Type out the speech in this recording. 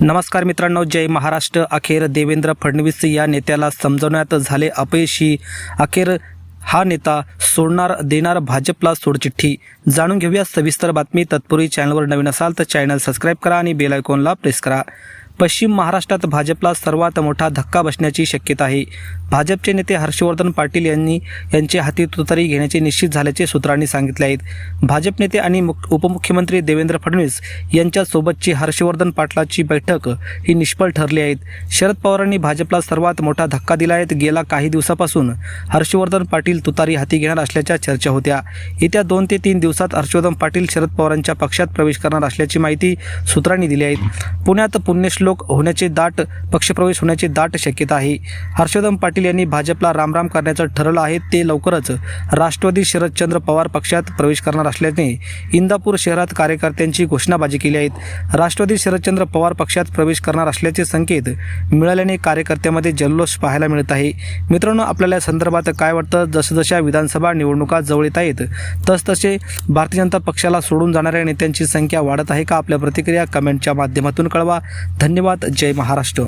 नमस्कार मित्रांनो जय महाराष्ट्र. अखेर देवेंद्र फडणवीस या नेत्याला समजवण्यात झाले अपयशी. अखेर हा नेता सोडणार देणार भाजपला सोडचिठ्ठी. जाणून घेऊया सविस्तर बातमी. तत्पूर्वी चॅनलवर नवीन असाल तर चॅनल सबस्क्राईब करा आणि बेल आयकॉनला प्रेस करा. पश्चिम महाराष्ट्रात भाजपला सर्वात मोठा धक्का बसण्याची शक्यता आहे. भाजपचे नेते हर्षवर्धन पाटील यांनी यांचे हाती तुतारी घेण्याचे निश्चित झाल्याचे सूत्रांनी सांगितले आहेत. भाजप नेते आणि उपमुख्यमंत्री देवेंद्र फडणवीस यांच्यासोबतची हर्षवर्धन पाटलाची बैठक ही निष्फळ ठरली आहेत शरद पवारांनी भाजपला सर्वात मोठा धक्का दिला आहे. गेल्या काही दिवसापासून हर्षवर्धन पाटील तुतारी हाती घेणार असल्याच्या चर्चा होत्या. येत्या दोन ते तीन दिवसात हर्षवर्धन पाटील शरद पवारांच्या पक्षात प्रवेश करणार असल्याची माहिती सूत्रांनी दिली आहे. पुण्यात पुण्यश्लोक होण्याचे दाट पक्षप्रवेश होण्याची दाट शक्यता आहे. हर्षवर्धन पाटील यांनी भाजपला रामराम करण्याचं ठरवलं आहे ते लवकरच राष्ट्रवादी शरदचंद्र पवार पक्षात प्रवेश करणार असल्याने इंदापूर शहरात कार्यकर्त्यांची घोषणाबाजी केली आहेत राष्ट्रवादी शरदचंद्र पवार पक्षात प्रवेश करणार असल्याचे संकेत मिळाल्याने कार्यकर्त्यामध्ये जल्लोष पाहायला मिळत आहे. मित्रांनो आपल्याला या संदर्भात काय वाटतं? जसजशा विधानसभा निवडणुका जवळ येत आहेत तसतसे भारतीय जनता पक्षाला सोडून जाणाऱ्या नेत्यांची संख्या वाढत आहे का? आपल्या प्रतिक्रिया कमेंटच्या माध्यमातून कळवा. धन्यवाद. जय महाराष्ट्र.